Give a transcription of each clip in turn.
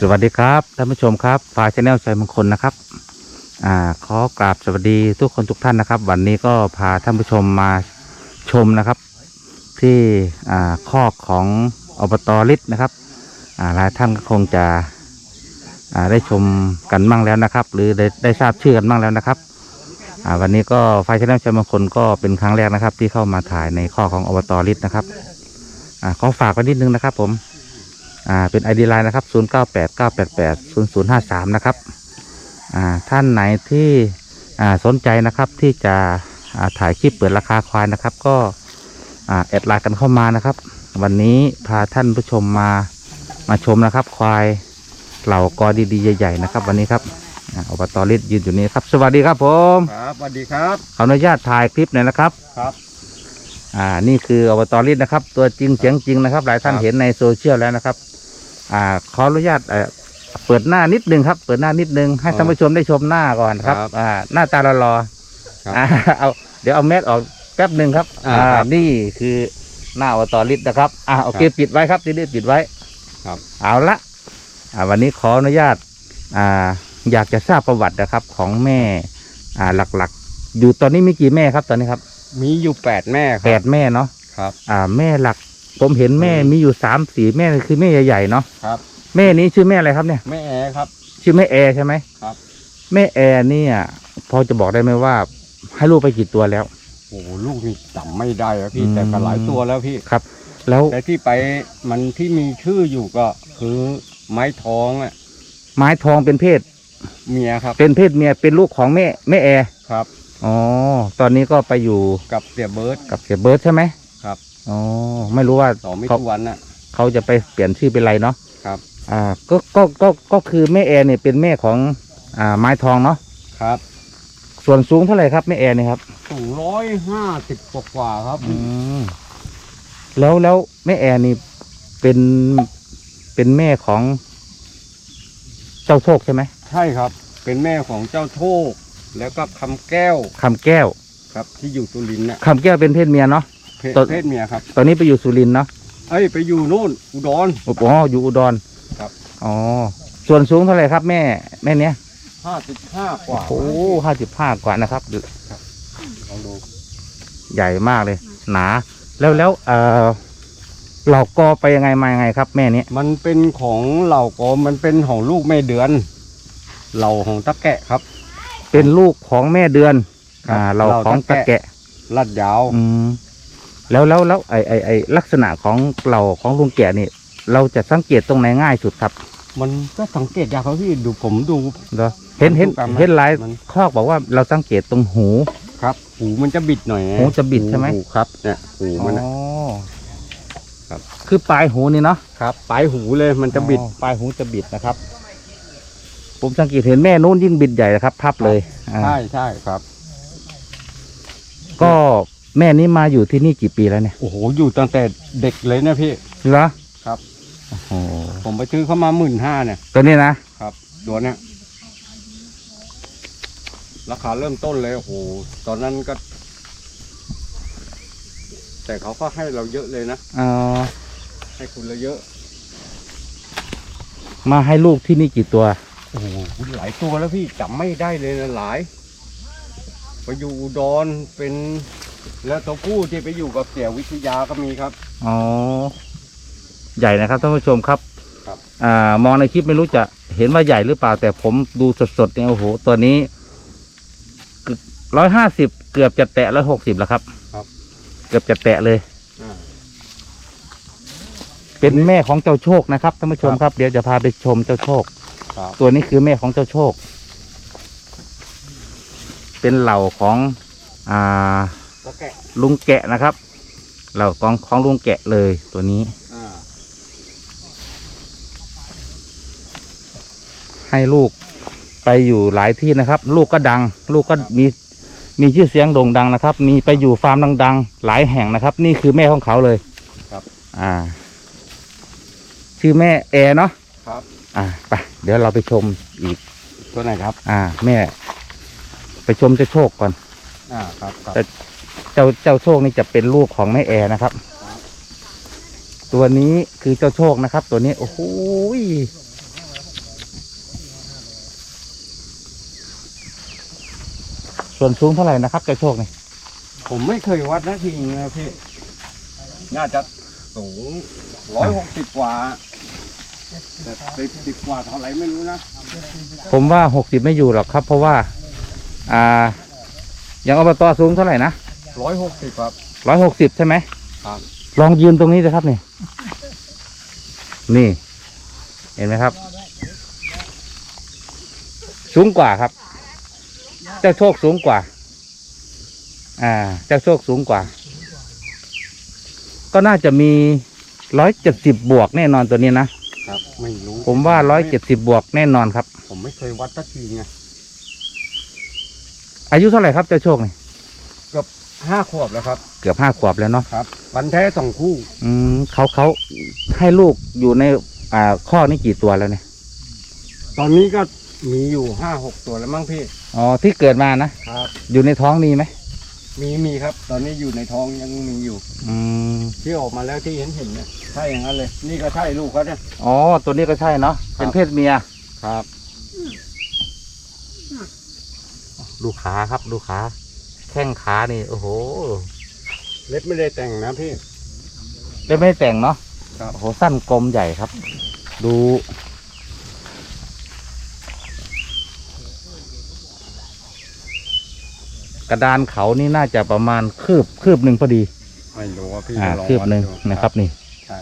สวัสดีครับท่านผู้ชมครับฟ้าชาแนลชัยมงคลนะครับอ่าขอกราบสวัสดีทุกคนทุกท่านนะครับ วันนี้ก็พาท่านผู้ชมมาชมนะครับ ที่อ่าคอกของอบตลิศนะครับอ่าหลายท่านก็คงจะอ่าได้ชมกันบ้างแล้วนะครับ หรือได้ได้ทราบชื่อกันบ้างแล้วนะครับอ่าวันนี้ก็ไฟชาแนลชัยมงคลก็เป็นครั้งแรกนะครับ ที่เข้ามาถ่ายในข้อกของอบตลิศนะครับอ่าขอฝากไว้นิดนึงนะครับผม อ่าเป็น ID ไลน์นะครับ0 9 8 9 8 8 0 0 5 3นะครับอ่าท่านไหนที่อ่าสนใจนะครับที่จะอ่าถ่ายคลิปเปิดราคาควายนะครับ ก็อ่าแอดไลน์กันเข้ามานะครับ วันนี้พาท่านผู้ชมมามาชมนะครับควายเหล่ากอดีๆใหญ่ๆนะครับ วันนี้ครับอ่าอบตลิศยืนอยู่นี่ครับ สวัสดีครับผมครับสวัสดีครับขออนุญาตถ่ายคลิปหน่อยนะครับ ครับ อ่านี่คืออบตลิศนะครับ ตัวจริงเสียงจริงนะครับ หลายท่านครับ เห็นในโซเชียลแล้วนะครับ อ่าขออนุญาตเอ่อเปิดหน้านิดนึงครับ เปิดหน้านิดนึงให้ท่านผู้ชมได้ชมหน้าก่อนครับครับอ่า หน้าตาหล่อครับๆอ่าเอาเดี๋ยวเอาแมสออกแป๊บหนึ่งครับ อ่าครับนี่คือหน้าอบตลิศนะครับ อ่าโอเคครับปิดไว้ครับทีนี้ปิดไว้ ครับ เอาละอ่าวันนี้ขออนุญาต อ่า อยากจะทราบประวัตินะครับ ของแม่ อ่า หลักๆ อยู่ตอนนี้มีกี่แม่ครับตอนนี้ครับ มีอยู่แปดแม่คแปรัดแม่เนาะ ครับ อ่า แม่หลัก ผมเห็นแม่อืมมีอยู่สามสี่แม่คือแม่ใหญ่ๆเนาะครับ แม่นี้ชื่อแม่อะไรครับเนี่ย แม่แอร์ครับ ชื่อแม่แอร์ใช่ไหมครับ แม่แอร์เนี่ยพอจะบอกได้ไหมว่า ให้ลูกไปกี่ตัวแล้วโอ้โหลูกนี่จำไม่ได้แล้วพี่อืมแต่ก็หลายตัวแล้วพี่ครับ แล้วแต่ที่ไปมันที่มีชื่ออยู่ก็คือไม้ทองอะไม้ทองเป็นเพศ เมียครับ เป็นเพศเมียเป็นลูกของแม่แม่แอร์ครับ อ๋อ ตอนนี้ก็ไปอยู่กับเสียเบิร์ดกับเสียเบิร์ดใช่ไหมครับ อ๋อไม่รู้ว่าต่อไม่เขาทุกวันน่ะ เขาจะไปเปลี่ยนชื่อเป็นอะไรเนาะครับ อ่าก็ก็ก็ก็คือแม่แอร์เนี่ยเป็นแม่ของอ่าไม้ทองเนาะครับส่วนสูงเท่าไหร่ครับแม่แอร์เนี่ยครับสูงร้อยห้าสิบกว่าๆครับ อืมแล้วแล้วแม่แอร์นี่เป็นเป็นแม่ของเจ้าโชคใช่ไหมใช่ครับ เป็นแม่ของเจ้าโชค แล้วก็คำแก้วคำแก้ว ครับ ที่อยู่สุรินทร์น่ะคำแก้วเป็นเพศเมียเนาะ เพศตัวเพศเมียครับ ตอนนี้ไปอยู่สุรินทร์เนาะเอ้ยไปอยู่นู่นอุดร อ๋ออยู่อุดรครับ อ๋อส่วนสูงเท่าไหร่ครับแม่ แม่เนี้ยห้าสิบห้ากว่าโอ้ห้าสิบห้ากว่านะครับลองดูใหญ่มากเลย หนา แล้วแล้วเออเราก็ไปยังไงมายังไงครับ แม่เนี้ยมันเป็นของเหล่ากอมันเป็นของลูกแม่เดือน เหล่าของตะแกะครับ เป็นลูกของแม่เดือนครับอ่าเราของเราตะตะแกะแกะลัดยาวอืม แล้วแล้วแล้วไอไอไอลักษณะของเราของลุงแก่นี่ เราจะสังเกตตรงไหนง่ายสุดครับ มันก็สังเกตยากครับพี่ดูผมดู เหรอเห็นเห็นพันธุกรรมไหมเห็นหลายมันข้อกบอกว่าเราสังเกตตรงหู ครับ หูมันจะบิดหน่อยหูจะบิดใช่ไหม หูครับเนี่ยหูมันนะ อ๋อครับ คือปลายหูนี่เนาะครับปลายหูเลยมันจะบิด อ๋อปลายหูจะบิดนะครับ ผมสังเกตเห็นแม่นู้นยิ่งบิดใหญ่นะครับ พับเลยอ่าใช่ใช่ครับ ก็ แม่นี้มาอยู่ที่นี่กี่ปีแล้วเนี่ยโอ้โหอยู่ตั้งแต่เด็กเลยนะพี่ เหรอครับ โอ้โหผมไปซื้อเข้ามาหมื่นห้าเนี่ย ตัวนี้นะ ครับ ตัวเนี้ยราคาเริ่มต้นเลยโอ้โหตอนนั้นก็ แต่เขาก็ให้เราเยอะเลยนะเอ่อให้คุณเราเยอะมาให้ลูกที่นี่กี่ตัว โอ้โหหลายตัวแล้วพี่จำไม่ได้เลยนะหลายไปอยู่อุดรเป็น แล้วตัวผู้ที่ไปอยู่กับเสี่ยวิทยาก็มีครับ อ๋อ ใหญ่นะครับท่านผู้ชมครับครับ อ่ามองในคลิปไม่รู้จะเห็นว่าใหญ่หรือเปล่า แต่ผมดูสดๆเนี่ยโอ้โหตัวนี้ร้อยห้าสิบเกือบจะแตะร้อยหกสิบแล้วครับ ครับ เกือบจะแตะเลย อ่า เป็นแม่ของเจ้าโชคนะครับท่านผู้ชมครับ เดี๋ยวจะพาไปชมเจ้าโชค ครับ ตัวนี้คือแม่ของเจ้าโชค เป็นเหล่าของ อ่าแล้วแกะลุงแกะนะครับเหล่าของของลุงแกะเลยตัวนี้อ่าให้ลูกไปอยู่หลายที่นะครับ ลูกก็ดัง ลูกก็มีมีชื่อเสียงโด่งดังนะครับ มีไปอยู่ฟาร์มดัง ๆ หลายแห่งนะครับ นี่คือแม่ของเขาเลยครับ อ่า ชื่อแม่แอร์เนาะครับ อ่าไปเดี๋ยวเราไปชมอีกตัวไหนครับ อ่า แม่ ไปชมเจ้าโชคก่อน อ่าครับครับแต่ เจ้าเจ้าโชคนี่จะเป็นลูกของแม่แอนะครับ ตัวนี้คือเจ้าโชคนะครับ ตัวนี้ โอ้โหส่วนสูงเท่าไหร่นะครับเจ้าโชคนี่ผมไม่เคยวัดนะทีนนะพี่ น่าจะสูงร้อยหกสิบกว่าแต่สิบกว่าเท่าไหร่ไม่รู้นะ ผมว่าหกสิบไม่อยู่หรอกครับ เพราะว่า อ่า ยังอบตสูงเท่าไหร่นะ ร้อยหกสิบครับ ร้อยหกสิบใช่ไหมครับ ลองยืนตรงนี้นะครับนี่ นี่ เห็นไหมครับ สูงกว่าครับ เจ้าโชคสูงกว่า อ่า เจ้าโชคสูงกว่า ก็น่าจะมีร้อยเจ็ดสิบบวกแน่นอนตัวนี้นะ ครับ ไม่รู้ผมว่าร้อยเจ็ดสิบบวกแน่นอนครับ ผมไม่เคยวัดสักทีไงอายุเท่าไหร่ครับเจ้าโชคนี่ ห้าขวบแล้วครับ เกือบห้าขวบแล้วเนาะครับวันแท้สองคู่ อืมเขาเขาให้ลูกอยู่ในอ่าข้อนี้กี่ตัวแล้วเนี่ยตอนนี้ก็มีอยู่ห้าหกตัวแล้วมั้งพี่อ๋อที่เกิดมานะครับ อยู่ในท้องมีไหมมีมีครับ ตอนนี้อยู่ในท้องยังมีอยู่ อืมที่ออกมาแล้วที่เห็นเห็นเนี่ยใช่อย่างนั้นเลย นี่ก็ใช่ลูกเขาเนี่ย อ๋อตัวนี้ก็ใช่เนาะเป็นเพศเมียครับดูขาครับดูขา แข้งขานี่โอ้โห เล็บไม่ได้แต่งนะพี่ได้ไม่ได้แต่งเนาะครับ โอ้โหสั้นกลมใหญ่ครับ ดู กระดานเขานี่น่าจะประมาณคืบคืบหนึ่งพอดี ไม่รู้ว่าพี่อ่าจะลองคืบหนึ่งวัดดูนะครับนี่ ใช่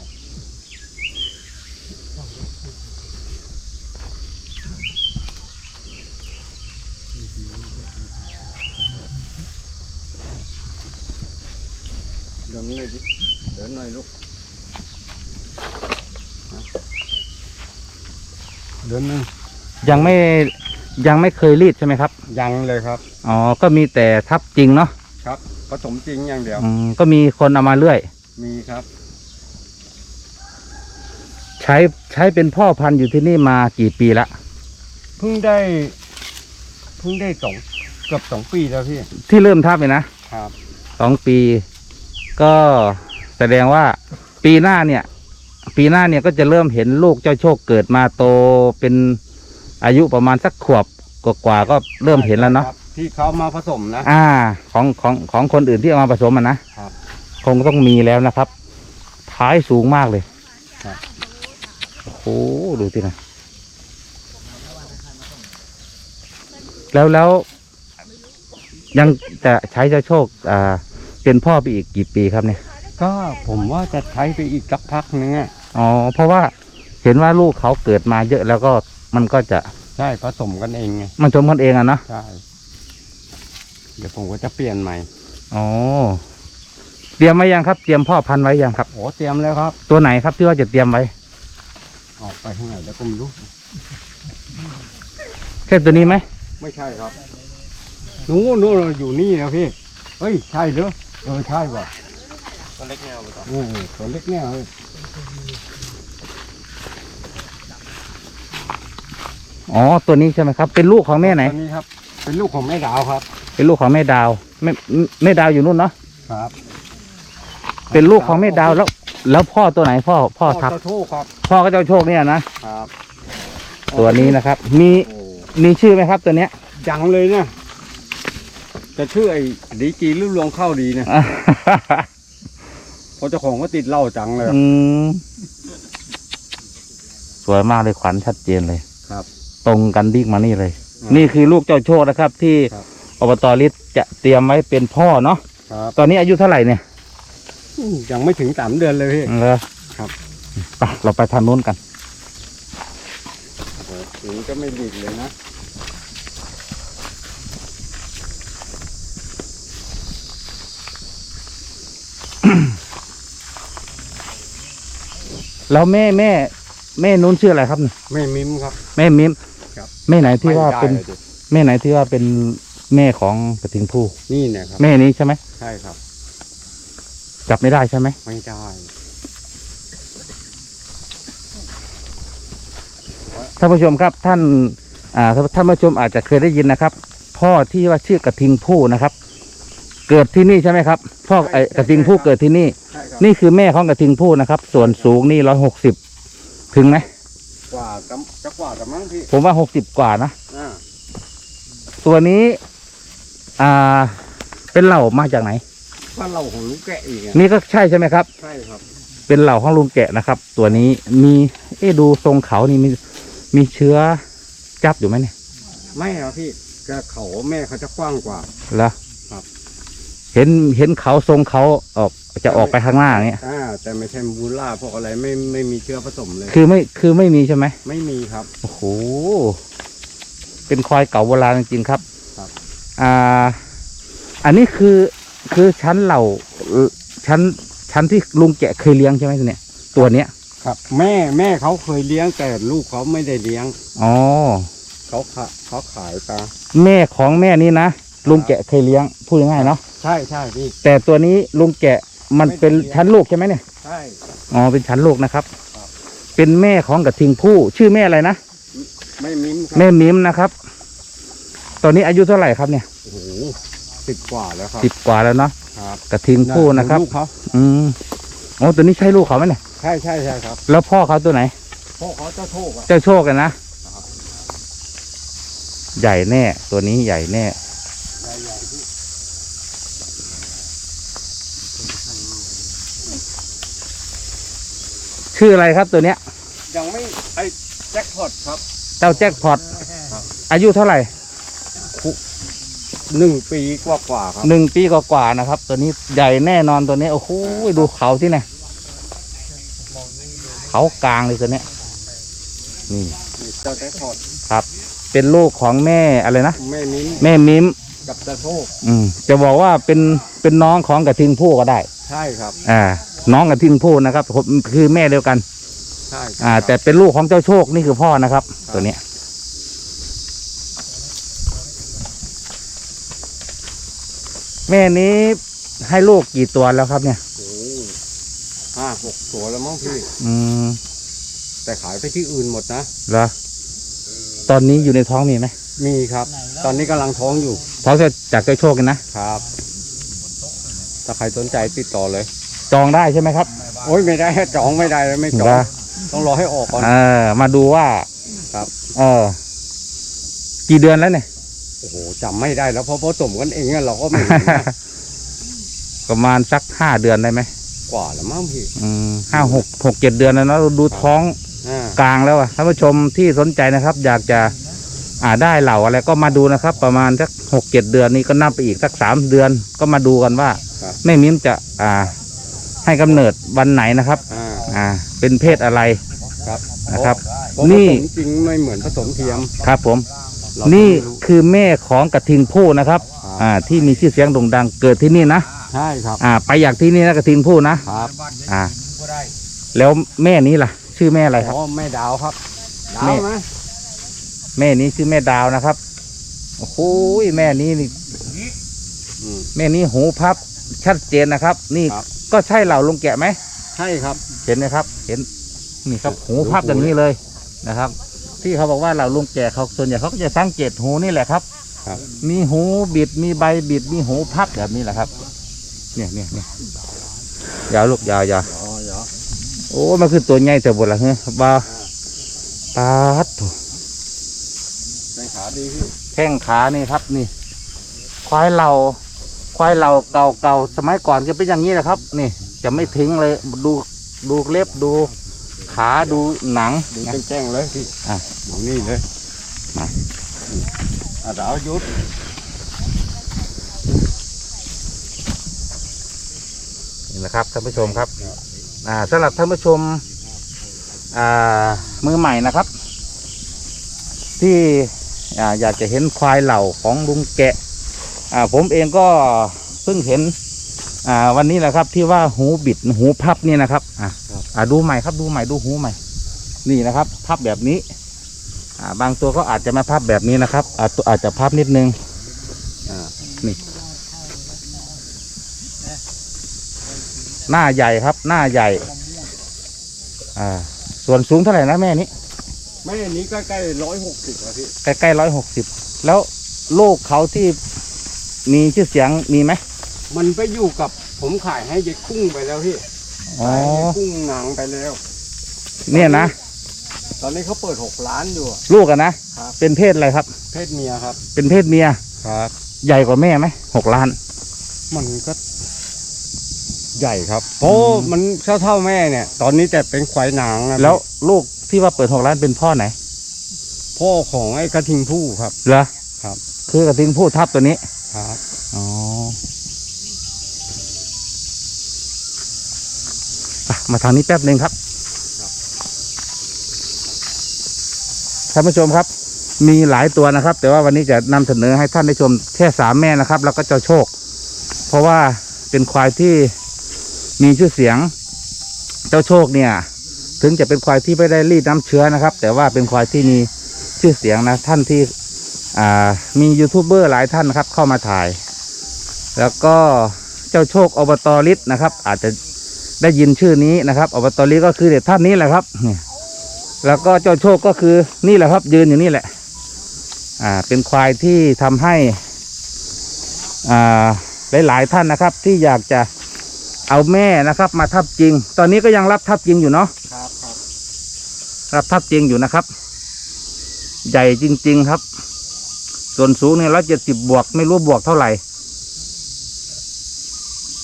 เดินหน่อยดิเดินหน่อยลูกเดินหนึ่ง ยังไม่ยังไม่เคยรีดใช่ไหมครับ ยังเลยครับ อ๋อ ก็มีแต่ทับจริงเนาะครับผสมจริงอย่างเดียว อืมก็มีคนเอามาเรื่อย มีครับ ใช้ใช้เป็นพ่อพันธุ์อยู่ที่นี่มากี่ปีละ เพิ่งได้ เพิ่งได้สองเกือบสองปีแล้วพี่ ที่เริ่มทับเลยนะครับ สองปี ก็แสดงว่าปีหน้าเนี่ย ปีหน้าเนี่ยก็จะเริ่มเห็นลูกเจ้าโชคเกิดมาโตเป็น อายุประมาณสักขวบกว่าๆก็เริ่มเห็นแล้วเนาะครับที่เขามาผสมนะ อ่า ของของของคนอื่นที่เอามาผสมมันนะครับคงต้องมีแล้วนะครับ ท้ายสูงมากเลยครับ โอ้โหดูที่นะแล้วแล้วยังจะใช้เจ้าโชค อ่า เป็นพ่อไปอีกกี่ปีครับเนี่ย ก็ผมว่าจะใช้ไปอีกสักพักนึงอะอ๋อเพราะว่าเห็นว่าลูกเขาเกิดมาเยอะแล้วก็ มันก็จะใช่ผสมกันเองไงมันชมกันเองอะเนาะใช่เดี๋ยวผมก็จะเปลี่ยนใหม่อ๋อเตรียมไว้ยังครับ เตรียมพ่อพันธุ์ไว้ยังครับโอ้เตรียมแล้วครับ ตัวไหนครับที่ว่าจะเตรียมไว้ ออกไปข้างไหนแล้วก็ไม่รู้แค่ตัวนี้ไหมไม่ใช่ครับนู้นนู้นอยู่นี่นะพี่เฮ้ยใช่เหรอเออใช่ว่ะตัวเล็กแนวไปก่อนโอ้โหตัวเล็กเนี่ยเฮ้ย อ๋อตัวนี้ใช่ไหมครับ เป็นลูกของแม่ไหน ตัวนี้ครับ เป็นลูกของแม่ดาวครับ เป็นลูกของแม่ดาวแม่แม่ดาวอยู่นู่นเนาะครับเป็นลูกของแม่ดาวแล้ว แล้วพ่อตัวไหนพ่อพ่อทับตะโทครับ พ่อก็เจ้าโชคเนี่ยนะครับตัวนี้นะครับ มีโอ้มีชื่อไหมครับตัวเนี้ยจังเลยเนี่ยจะชื่อไอ้ดีจีรุ่นรวงเข้าดีเนี่ยเพราะเจ้าของก็ติดเหล้าจังเลย อืมสวยมากเลยขวัญชัดเจนเลยครับ ตรงกันดิ่งมานี่เลยอืมนี่คือลูกเจ้าโชคนะครับ ที่ครับอบตลิศจะเตรียมไว้เป็นพ่อเนาะครับตอนนี้อายุเท่าไหร่เนี่ยอืมยังไม่ถึงสามเดือนเลยพี่เหรอครับไปเราไปทางนู้นกันโอ้โหอย่างนี้ก็ไม่ดีเลยนะแล้วแม่แม่ แม่นู้นชื่ออะไรครับเนี่ยไม่มิมครับ แม่มิมครับ แม่ไหนที่ว่าไม่ได้เป็นเลยดิแม่ไหนที่ว่าเป็นแม่ของกระทิงผู้ นี่เนะครับแม่นี้ใช่ไหมใช่ครับ จับไม่ได้ใช่ไหมไม่ได้ท่านผู้ชมครับท่านอ่าท่านผู้ชมอาจจะเคยได้ยินนะครับ พ่อที่ว่าชื่อกระทิงผู้นะครับ เกิดที่นี่ใช่ไหมครับ พ่อไอกระทิงผู้เกิดที่นี่ ใช่ครับนี่คือแม่ของกระทิงผู้นะครับ ส่วนสูงนี่ร้อยหกสิบถึงไหม กว่ากับจะกว่ากับมั้งพี่ผมว่าหกสิบกว่านะ อ่าตัวนี้ อ่า เป็นเหล่ามาจากไหนก็เราของลูกแกะอีกอะนี่ก็ใช่ใช่ไหมครับ ใช่ครับ เป็นเหล่าของลุงแกะนะครับ ตัวนี้มีเอ๊ะดูทรงเขานี่มีมีเชื้อจับอยู่ไหมเนี่ยไม่ครับพี่กระเขาแม่เขาจะกว้างกว่าเหรอครับ เห็นเห็นเขาทรงเขาออก จะออกไปข้างหน้าอย่างเงี้ยอ่าแต่ไม่ใช่มูล่าพวกอะไรไม่ไม่มีเชื้อผสมเลย คือไม่คือไม่มีใช่ไหมไม่มีครับโอ้โหเป็นควายเก่าโบราณจริงๆครับครับ อ่า อันนี้คือคือชั้นเหล่าเอ่อชั้นชั้นที่ลุงแกะเคยเลี้ยงใช่ไหมเนี่ย ตัวเนี้ยครับ แม่แม่เขาเคยเลี้ยงแต่ลูกเขาไม่ได้เลี้ยงอ๋อเขาขะเขาขายตาแม่ของแม่นี้นะลุงแกะเคยเลี้ยงพูดง่ายๆเนาะใช่ใช่พี่แต่ตัวนี้ลุงแกะ มันเป็นไม่ได้เลี้ยงชั้นลูกใช่ไหมเนี่ย ใช่ อ๋อ เป็นชั้นลูกนะครับ ครับ เป็นแม่ของกระทิงผู้ ชื่อแม่อะไรนะ ไม่มิ้มครัแม่มิมนะครับ ตอนนี้อายุเท่าไหร่ครับเนี่ยโอ้โหสิบกว่าแล้วครับสิบกว่าแล้วเนาะ ครับกระทิงผู้นะครับ ลูกเขาอืมอ๋อตัวนี้ใช่ลูกเขาไหมเนี่ย ใช่ใช่ใช่ครับแล้วพ่อเขาตัวไหนพวกเขาเจ้าโชคอะ เจ้าโชคกันนะ ใหญ่แน่ ตัวนี้ใหญ่แน่ ใหญ่ๆพี่ ชื่ออะไรครับตัวเนี้ย ยังไม่ไอ้แจ็คพอตครับ เจ้าแจ็คพอตครับ อายุเท่าไหร่หนึ่งปีกว่ากว่าๆครับ หนึ่งปีกว่าๆนะครับ ตัวนี้ใหญ่แน่นอนตัวนี้โอ้โหดูเขาที่ไหนเขากลางเลยตัวเนี้ยนี่นี่เจ้าแจ็คพอตครับเป็นลูกของแม่อะไรนะแม่มิ้มแม่มิมกับเจ้าโชคอืมจะบอกว่าเป็นเป็นน้องของกระทิงผู้ก็ได้ ใช่ครับ อ่า น้องกระทิงผู้นะครับผมคือแม่เดียวกัน ใช่อ่า แต่เป็นลูกของเจ้าโชคนี่คือพ่อนะครับ ตัวเนี้ยแม่นี้ให้ลูกกี่ตัวแล้วครับเนี่ยโอ้โหห้าหกตัวแล้วมั้งพี่ อืมแต่ขายไปที่อื่นหมดนะเหรอตอนนี้อยู่ในท้องมีไหมมีครับ ตอนนี้กำลังท้องอยู่ท้องจะจากเจ้าโชคกันนะครับ ถ้าใครสนใจติดต่อเลย จองได้ใช่ไหมครับโอ้ยไม่ได้จองไม่ได้เลยไม่จอเหรงอต้องรอให้ออกก่อน เออ มาดูว่าครับ เออ กี่เดือนแล้วเนี่ย โอ้โหจำไม่ได้แล้วเพราะผสมกันเองอะเราก็ไม่รู้นะประมาณสักห้าเดือนได้ไหมกว่าแล้วมั้งพี่ อืมห้าหกหกเจ็ดเดือนแล้วเนอะดูท้องอ่ากลางแล้วอะท่านผู้ชมที่สนใจนะครับ อยากจะ อ่าได้เหล่าอะไรก็มาดูนะครับ ประมาณสักหกเจ็ดเดือนนี้ก็นับไปอีกสักสามเดือนก็มาดูกันว่าแม่มิ้มจะ อ่า ให้กำเนิดวันไหนนะครับ อ่าอ่า เป็นเพศอะไรครับนะครับ เพราะนี่ผสมจริงไม่เหมือนผสมเทียมครับผม เราก็นี่ไม่รู้ คือแม่ของกระทิงผู้นะครับ ครับ อ่า ที่มีชื่อเสียงโด่งดังเกิดที่นี่นะ ใช่ครับอ่า ไปอยากที่นี่นะกระทิงผู้นะ ครับอ่า แล้วแม่นี้ล่ะ ชื่อแม่อะไรครับ อ๋อแม่ดาวครับดาแม่วนะแม่นี้ชื่อแม่ดาวนะครับ โอ้โหแม่นี้นี่ อืม แม่นี้หูพับชัดเจนนะครับ นี่ครับ ก็ใช่เหล่าลุงแกะไหม ใช่ครับ เห็นไหมครับ เห็นนี่ครับหูพับดูหูอย่างนี้เลยนะครับ ที่เขาบอกว่าเหล่าลุงแกะเขาส่วนใหญ่เขาก็จะสังเกตหูนี่แหละครับ ครับ มีหูบิดมีใบบิดมีหูพับแบบนี้แหละครับ เนี่ยเนี่ยเนี่ยยาวลูกยาวยาวอ๋อเหรอโอ้มันคือตัวใหญ่แต่บนละเฮ้ยบาปาดโถ่แข้งขาดีพี่แข้งขานี่ครับนี่ ควายเหล่า ควายเหล่าเก่าเก่าๆสมัยก่อนจะเป็นอย่างนี้แหละครับ นี่จะไม่ทิ้งเลยดูดูเล็บดูขาดูหนังดูนะแจ้งๆเลยพี่อะดูนี่เลยมาอะดาวยุทธนี่นะครับท่านผู้ชมครับอ่าสำหรับท่านผู้ชมอ่ามือใหม่นะครับ ที่อ่าอยากจะเห็นควายเหล่าของลุงแกะ อ่าผมเองก็เพิ่งเห็น อ่า วันนี้แหละครับ ที่ว่าหูบิดหูพับนี่นะครับอ่าอ่าดูใหม่ครับดูใหม่ดูหูใหม่ นี่นะครับ พับแบบนี้ อ่า บางตัวก็อาจจะมาพับแบบนี้นะครับอาจตัวอาจจะพับนิดนึงอ่านี่หน้าใหญ่ครับ หน้าใหญ่ อ่า ส่วนสูงเท่าไหร่นะแม่นี้แม่นี้ใกล้ๆร้อยหกสิบอะพี่ใกล้ๆร้อยหกสิบแล้วลูกเขาที่ มีชื่อเสียงมีไหมมันไปอยู่กับผมขายให้ยายกุ้งไปแล้วพี่อ๋อขายให้ยายกุ้งหนังไปแล้ว เนี่ยนะตอนนี้เขาเปิดหกล้านอยู่อะ ลูกอะนะครับ เป็นเพศอะไรครับ เพศเมียครับ เป็นเพศเมียครับอใหญ่กว่าแม่ไหมหกล้าน มันก็ ใหญ่ครับเพราะอืม มันเท่าเท่าแม่เนี่ย ตอนนี้แต่เป็นควายนางนะแล้วลูกที่ว่าเปิดหกล้านเป็นพ่อไหนพ่อของไอ้กระทิงผู้ครับ เหรอครับ คือกระทิงพูดทับตัวนี้ ครับอ๋อมาทางนี้แป๊บหนึ่งครับท่านผู้ชมครับ มีหลายตัวนะครับ แต่ว่าวันนี้จะนำเสนอให้ท่านได้ชมแค่สามแม่นะครับ แล้วก็เจ้าโชค เพราะว่าเป็นควายที่มีชื่อเสียง เจ้าโชคเนี่ย ถึงจะเป็นควายที่ไม่ได้รีดน้ำเชื้อนะครับ แต่ว่าเป็นควายที่มีชื่อเสียงนะท่านที่ มียูทูบเบอร์หลายท่านนะครับ เข้ามาถ่าย แล้วก็เจ้าโชคอบตลิศนะครับ อาจจะได้ยินชื่อนี้นะครับอบตลิศก็คือเด็กท่านนี้แหละครับเนี่ยแล้วก็เจ้าโชคก็คือนี่แหละครับ ยืนอยู่นี่แหละ อ่า เป็นควายที่ทำให้ อ่าหลายๆท่านนะครับ ที่อยากจะเอาแม่นะครับ มาทับจริง ตอนนี้ก็ยังรับทับจริงอยู่เนาะครับครับรับทับจริงอยู่นะครับ ใหญ่จริง ๆ ครับ ส่วนสูงเนี่ยร้อยเจ็ดสิบบวกไม่รู้บวกเท่าไหร่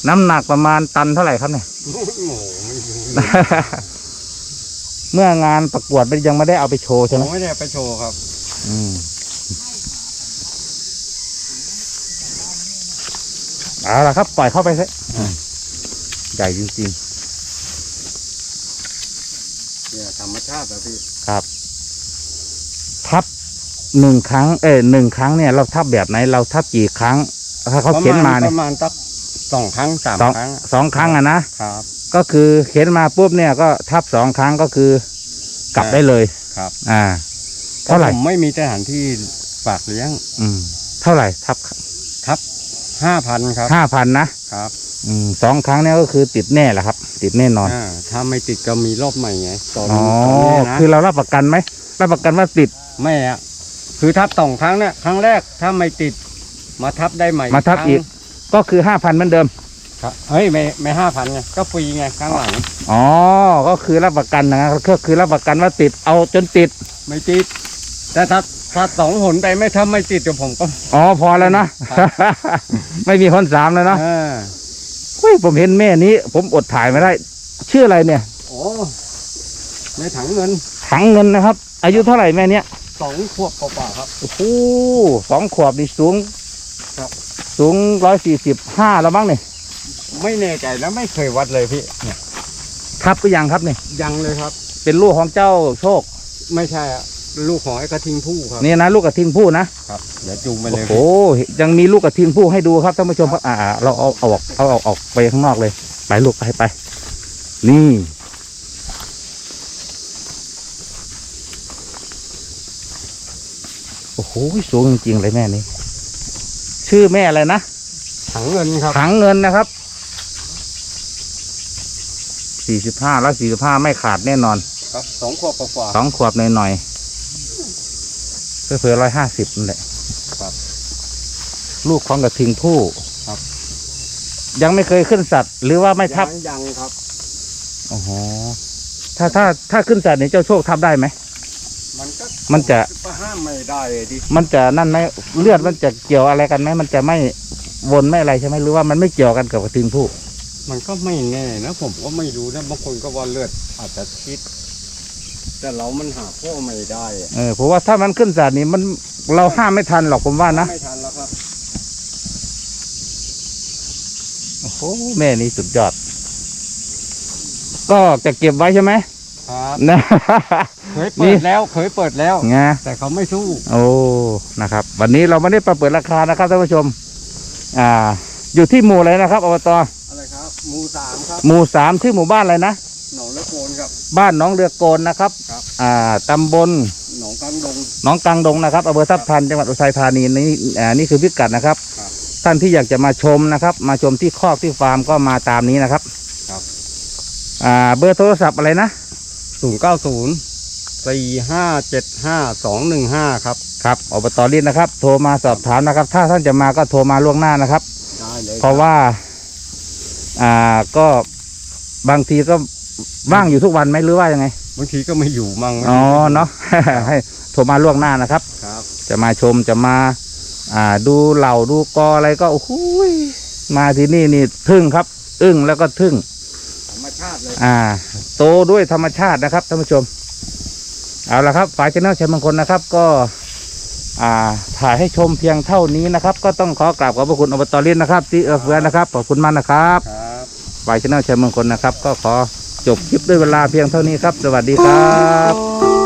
น้ำหนักประมาณตันเท่าไหร่ครับเนี่ย โอ้โหไม่รู้เมื่องานประกวดมันยังไม่ได้เอาไปโชว์ผใช่ไหมมไม่ได้ไปโชว์ครับ อืมเอาละครับ ปล่อยเข้าไปเถอะอืมใหญ่จริง เนี่ยธรรมชาติอะพี่ ๆ ครับทับ หนึ่งครั้ง เออหนึ่งครั้งเนี่ยเราทับแบบไหน เราทับกี่ครั้งถ้าเขาเข็นมาปเนี่ยระมาณสักสองครั้งสามสองครั้งสองครั้งอะนะครับ ก็คือเข็นมาปุ๊บเนี่ยก็ทับสองครั้งก็คือกลับได้เลยครับ อ่า เท่าไหร่ผมไม่มีสถานที่ฝากเลี้ยง อืม เท่าไหร่ทับทับห้าพันครับห้าพันนะครับอืมสองครั้งเนี่ยก็คือติดแน่แหละครับ ติดแน่นอนอ่าถ้าไม่ติดก็มีรอบใหม่ไงตอนอ๋อตอนนี้นะคือเรารับประกันไหมรับประกันว่าติดไม่อะ คือทับสองครั้งเนี่ยครั้งแรกถ้าไม่ติดมาทับได้ใหม่มาทับครั้งอีก ก็คือห้าพันเหมือนเดิมครับเฮ้ยไม่ไม่ห้าพันไงก็ฟรีไงข้างหลังอ๋อก็คือรับประกันนะครับก็คือรับประกันว่าติดเอาจนติดไม่ติดแต่ถ้าถ้าสองหนไปไม่ถ้าไม่ติดเดี๋ยวผมก็อ๋อพอแล้วนะครับไม่มีคนสามแล้วเนาะอ่าเฮ้ยผมเห็นแม่นี้ ผมอดถ่ายไม่ได้ ชื่ออะไรเนี่ยโอ้ในถังเงินถังเงินนะครับ อายุเท่าไหร่แม่เนี้ย สองขวบกว่าๆครับ โอ้โหสองขวบนี่สูงครับ สูงร้อยสี่สิบห้าแล้วมั้งเนี่ยไม่แน่ใจแล้วไม่เคยวัดเลยพี่เนี่ยทับหรือยังครับเนี่ยยังเลยครับ เป็นลูกของเจ้าโชค ไม่ใช่อะลูกของไอ้กระทิงผู้ครับนี่นะลูกกระทิงผู้นะครับเดี๋ยวจูงไปโอ้เลยโหยังมีลูกกระทิงผู้ให้ดูครับท่านผู้ชมครับอ่าอ่า เราเอาเอาออกเอาเอาออกไปข้างนอกเลย ไปลูกไปไปนี่ อ้โหสูงจริงๆเลยแม่นี่ชื่อแม่อะไรนะถังเงินครับถังเงินนะครับสี่สิบห้าแล้วสี่สิบห้าไม่ขาดแน่นอนครับสองขวบกว่าสองขวบหน่อยๆเพื่อเพื่อร้อยห้าสิบนั่นแหละครับ ลูกของกระทิงผู้ครับ ยังไม่เคยขึ้นสัตว์ หรือว่าไม่ๆทับยังยังครับโอ้โหถ้าถ้าถ้าขึ้นสัตว์เนี่ยเจ้าโชคทับได้ไหมมันก็มันจะก็ห้าม ไม่ได้ดิมันจะนั่นไหมเลือดมันจะเกี่ยวอะไรกันไหมมันจะไม่วนไม่อะไรใช่ไหมหรือว่ามันไม่เกี่ยวกันกับกระทิงผู้ มันก็ไม่แน่นะผมก็ไม่รู้นะบางคนก็ว่าเลือดอาจจะคิด แต่เรามันหาพ่อไม่ได้อะเออผมว่าถ้ามันขึ้นสัตว์นี่มันเราห้ามไม่ทันหรอกผมว่านะไม่ทันแล้วครับโอ้โหแม่นี่สุดยอด ก็จะเก็บไว้ใช่ไหม ครับนะเคยเปิดแล้วเคยเปิดแล้วไงแต่เขาไม่สู้ โอ้นะครับ วันนี้เราไม่ได้ประเปิดราคานะครับท่านผู้ชม อ่า อยู่ที่หมู่อะไรนะครับอบตอะไรครับหมูสามครับหมู่สามชื่อหมู่บ้านอะไรนะหนองเลือโกนครับบ้านหน้องเรือโกนนะครับครับอ่าตำบลหนองกังดงหน้องกังดงนะครับอำเภอทับทันจังหวัดอุทัยธานีนี่อ่านี่คือพิกัดนะครับครับ ท่านที่อยากจะมาชมนะครับ มาชมที่คอกที่ฟาร์มก็มาตามนี้นะครับ ครับ อ่า เบอร์โทรศัพท์อะไรนะ ศูนย์เก้าศูนย์สี่ห้าเจ็ดห้าสองหนึ่งห้าครับ ครับอบตลินนะครับ โทรมาสอบถามนะครับ ถ้าท่านจะมาก็โทรมาล่วงหน้านะครับ ได้เลยเพราะว่า อ่าก็บางทีก็ว่างอยู่ทุกวันไหมหรือว่ายังไง บางทีก็ไม่อยู่มั่งอ๋อเนาะให้โทรมาล่วงหน้านะครับ ครับ จะมาชมจะมา อ่า ดูเหล่าดูกออะไรก็โอ้โหยมาที่นี่นี่ทึ่งครับ อึ้งแล้วก็ทึ่งธรรมชาติเลย อ่า โตด้วยธรรมชาตินะครับท่านผู้ชม เอาละครับฝ่ายชแนลชัยมงคลนะครับ ก็อ่าถ่ายให้ชมเพียงเท่านี้นะครับ ก็ต้องขอกราบขอบพระคุณอบตลินนะครับ ที่เอื้อเฟื้อนะครับขอบคุณมากนะครับครับฝ่ายชแนลชัยมงคลนะครับ ก็ขอจบคลิปด้วยเวลาเพียงเท่านี้ครับ สวัสดีครับ